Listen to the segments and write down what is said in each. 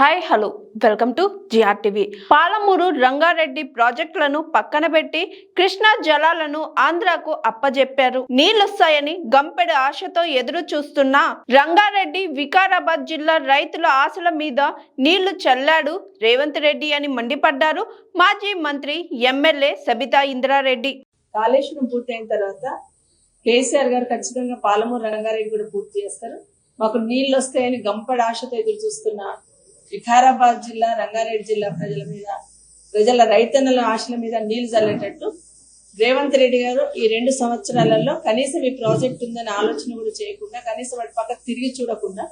Hi hello. Welcome to TV Palamuru Rangareddy ప్రాజెక్టులను పక్కన పెట్టి కృష్ణా జలాలను ఆంధ్రాకు అప్పజెప్పారు. నీళ్ళొస్తాయని గంపెడు ఆశతో ఎదురు చూస్తున్న రంగారెడ్డి వికారాబాద్ జిల్లా రైతుల ఆశల మీద నీళ్ళు చల్లాడు రేవంత్ రెడ్డి అని మండిపడ్డారు మాజీ మంత్రి ఎమ్మెల్యే సబితా ఇంద్రారెడ్డి. కాళేశ్వరం పూర్తయిన తర్వాత కేసీఆర్ గారు ఖచ్చితంగా పాలమూరు రంగారెడ్డి కూడా పూర్తి చేస్తారు. మాకు నీళ్ళు వస్తాయని గంపడ ఆశతో ఎదురు చూస్తున్న వికారాబాద్ జిల్లా రంగారెడ్డి జిల్లా ప్రజల మీద ప్రజల రైతన్నల ఆశల మీద నీళ్ళు చల్లేటట్టు రేవంత్ రెడ్డి గారు ఈ రెండు సంవత్సరాలలో కనీసం ఈ ప్రాజెక్ట్ ఉందని ఆలోచన కూడా చేయకుండా కనీసం వాటి పక్క తిరిగి చూడకుండా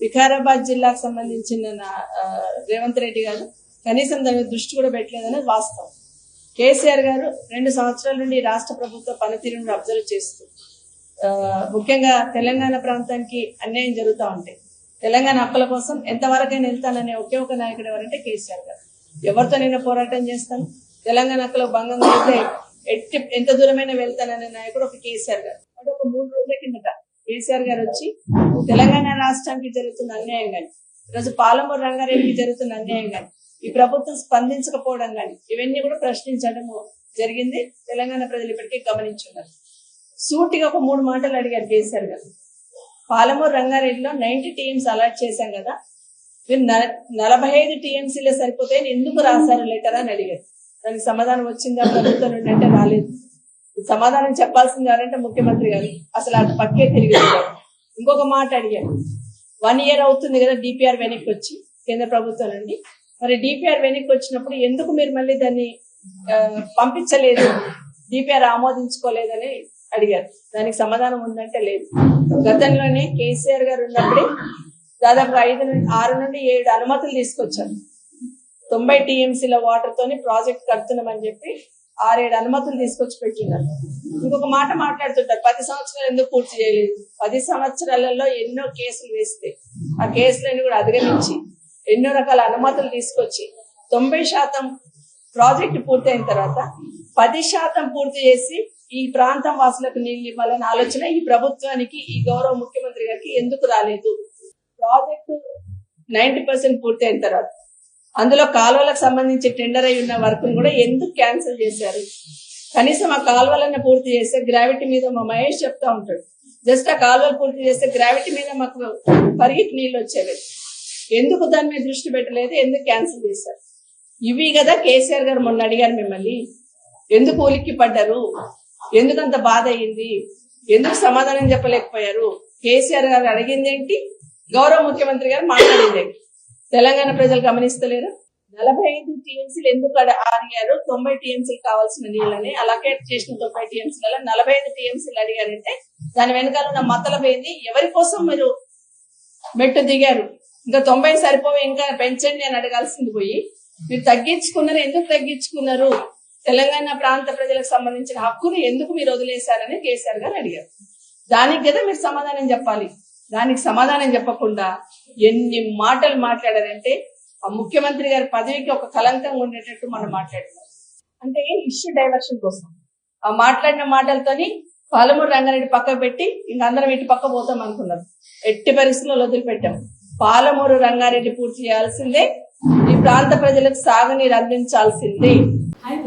వికారాబాద్ జిల్లాకు సంబంధించిన రేవంత్ రెడ్డి గారు కనీసం దాని దృష్టి కూడా పెట్టలేదనేది వాస్తవం. కేసీఆర్ గారు రెండు సంవత్సరాల నుండి రాష్ట్ర ప్రభుత్వ పనితీరును అబ్జర్వ్ చేస్తూ ముఖ్యంగా తెలంగాణ ప్రాంతానికి అన్యాయం జరుగుతూ ఉంటాయి తెలంగాణ హక్కుల కోసం ఎంతవరకైనా వెళ్తాననే ఒకే ఒక నాయకుడు ఎవరంటే కేసీఆర్ గారు. ఎవరితో నేను పోరాటం చేస్తాను? తెలంగాణ హక్కులకు భంగం అయితే ఎట్టి ఎంత దూరమైనా వెళ్తాననే నాయకుడు ఒక కేసీఆర్ గారు. అంటే ఒక మూడు రోజుల కిందట కేసీఆర్ గారు వచ్చి తెలంగాణ రాష్ట్రానికి జరుగుతున్న అన్యాయం కానీ ఈరోజు పాలమూరు రంగారెడ్డికి జరుగుతున్న అన్యాయం కానీ ఈ ప్రభుత్వం స్పందించకపోవడం కానీ ఇవన్నీ కూడా ప్రశ్నించడం జరిగింది. తెలంగాణ ప్రజలు ఇప్పటికే గమనించున్నారు. సూటిగా ఒక మూడు మాటలు అడిగారు కేసీఆర్ గారు. పాలమూరు రంగారెడ్డిలో నైన్టీ టీఎంస్ అలాట్ చేశాం కదా. మీరు నలభై ఐదు టీఎంసీలే సరిపోతాయని ఎందుకు రాశారు లెటర్ అని అడిగారు. దానికి సమాధానం వచ్చిందా? ప్రభుత్వం నుండి అంటే రాలేదు. సమాధానం చెప్పాల్సింది ఎవరంటే ముఖ్యమంత్రి గారు. అసలు అటు పక్కే తిరిగి ఇంకొక మాట అడిగారు. వన్ ఇయర్ అవుతుంది కదా డిపిఆర్ వెనక్కి వచ్చి కేంద్ర ప్రభుత్వం నుండి. మరి డిపిఆర్ వెనక్కి వచ్చినప్పుడు ఎందుకు మీరు మళ్ళీ దాన్ని పంపించలేదు? డిపిఆర్ ఆమోదించుకోలేదని అడిగారు. దానికి సమాధానం ఉందంటే లేదు. గతంలోనే కేసీఆర్ గారు ఉన్నప్పుడే దాదాపు ఐదు నుండి ఆరు నుండి ఏడు అనుమతులు తీసుకొచ్చారు. తొంభై టీఎంసీల వాటర్ తోని ప్రాజెక్ట్ కడుతున్నామని చెప్పి ఆరేడు అనుమతులు తీసుకొచ్చి పెట్టినారు. ఇంకొక మాట మాట్లాడుతుంటారు. పది సంవత్సరాలు ఎందుకు పూర్తి చేయలేదు? పది సంవత్సరాలలో ఎన్నో కేసులు వేస్తే ఆ కేసులను కూడా అధిగమించి ఎన్నో రకాల అనుమతులు తీసుకొచ్చి తొంభై శాతం ప్రాజెక్ట్ పూర్తయిన తర్వాత పది శాతం పూర్తి చేసి ఈ ప్రాంతం వాసులకు నీళ్ళు ఇవ్వాలని ఆలోచన ఈ ప్రభుత్వానికి ఈ గౌరవ ముఖ్యమంత్రి గారికి ఎందుకు రాలేదు? ప్రాజెక్టు నైన్టీ పర్సెంట్ పూర్తయిన తర్వాత అందులో కాలువలకు సంబంధించి టెండర్ అయి ఉన్న వర్క్ కూడా ఎందుకు క్యాన్సిల్ చేశారు? కనీసం ఆ కాలువలన్న పూర్తి చేస్తే గ్రావిటీ మీద మా మహేష్ చెప్తా ఉంటాడు. జస్ట్ ఆ కాలువలు పూర్తి చేస్తే గ్రావిటీ మీద మాకు పరిగెత్తి నీళ్ళు వచ్చేవి. ఎందుకు దాని మీద దృష్టి పెట్టలేదు? ఎందుకు క్యాన్సిల్ చేశారు? ఇవి కదా కేసీఆర్ గారు మొన్న అడిగారు మిమ్మల్ని. ఎందుకు ఉలిక్కి పడ్డారు ఎందుకంత బాధ అయింది? ఎందుకు సమాధానం చెప్పలేకపోయారు? కేసీఆర్ గారు అడిగింది ఏంటి? గౌరవ ముఖ్యమంత్రి గారు మాట్లాడింది తెలంగాణ ప్రజలు గమనిస్తలేరు నలభై ఐదు టీఎంసీలు ఎందుకు అడిగారు తొంభై టీఎంసీలు కావాల్సిన నీళ్ళని అలాకేట్ చేసిన తొంభై టీఎంసీలలో నలభై ఐదు టీఎంసీలు అడిగారంటే దాని వెనకాల ఉన్న మతలబ్ ఏంది? ఎవరి కోసం మీరు మెట్టు దిగారు? ఇంకా తొంభై సరిపోయి ఇంకా పెంచండి అని అడగాల్సింది పోయి. మీరు తగ్గించుకున్నారు? ఎందుకు తగ్గించుకున్నారు? తెలంగాణ ప్రాంత ప్రజలకు సంబంధించిన హక్కును ఎందుకు మీరు వదిలేశారని కేసీఆర్ గారు అడిగారు. దానికి కదా మీరు సమాధానం చెప్పాలి. దానికి సమాధానం చెప్పకుండా ఎన్ని మాటలు మాట్లాడారంటే ఆ ముఖ్యమంత్రి గారి పదవికి ఒక కలంకంగా ఉండేటట్టు మనం మాట్లాడుతున్నారు అంటే ఇష్యూ డైవర్షన్ కోసం. ఆ మాట్లాడిన మాటలతోని పాలమూరు రంగారెడ్డి పక్కకు పెట్టి ఇంక అందరం ఇటు పక్క పోతాం అనుకున్నారు. ఎట్టి పరిస్థితుల్లో వదిలిపెట్టాం. పాలమూరు రంగారెడ్డి పూర్తి చేయాల్సిందే ఈ ప్రాంత ప్రజలకు సాగునీరు అందించాల్సిందే.